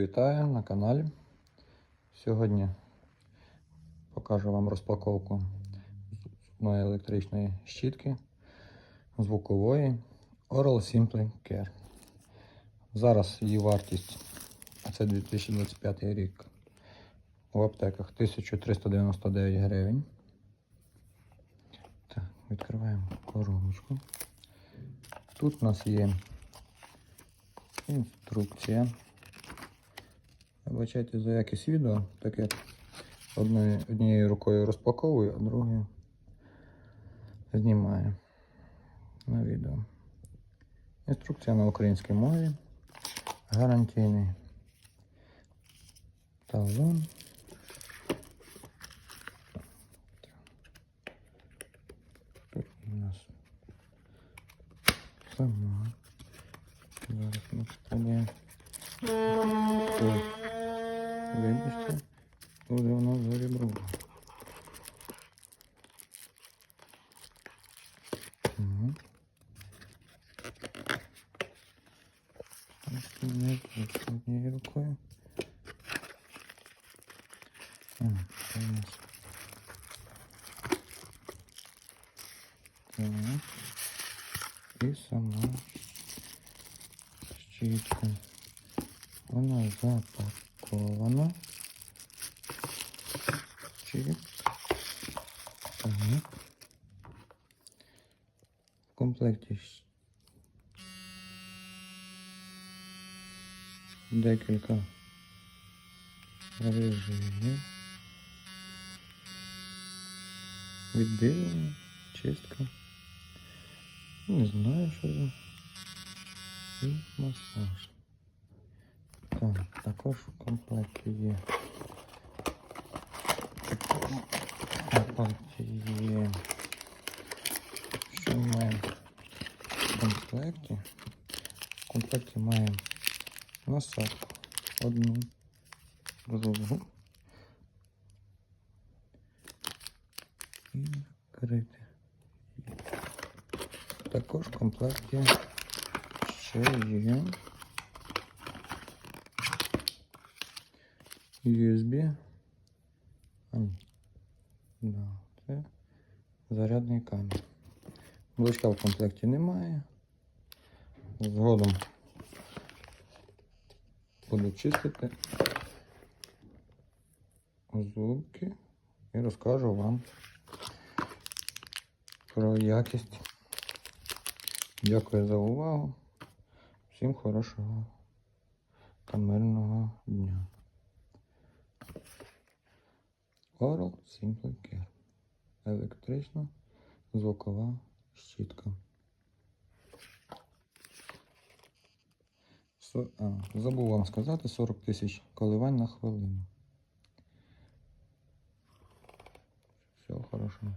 Вітаю на каналі. Сьогодні покажу вам розпаковку зубної електричної щітки звукової Oral Simple Care. Зараз її вартість, а це 2025 рік, в аптеках 1399 гривень. Так, відкриваємо коробочку. Тут у нас є інструкція. Вибачайте за якість відео, так як одною, однією рукою розпаковую, а другою знімаю на відео. Інструкція на українській мові. Гарантійний талон. Тут у нас сама. Зараз ми спробуємо. Ой, Вибачте, тут воно зарібрало. Угу. Не тут однією рукою. А, це у нас. Так. І сама щітка. Вона запакована. Чик. Так. В комплекті щ- декілька режимів. Відбілення, чистка. Не знаю, що за. І масаж. Так, також в комплекті є. В комплекті є. Що ми маємо в комплекті? В комплекті маємо насадку. Одну, другу. І закрити. Також в комплекті ще є. USB. А, ні. Да, це зарядний камінь. Блочка в комплекті немає. Згодом буду чистити зубки і розкажу вам про якість. Дякую за увагу. Всім хорошого та дня. Oral Simple Care. Електрична звукова щітка. Забув вам сказати 40 тисяч коливань на хвилину. Всього хорошого.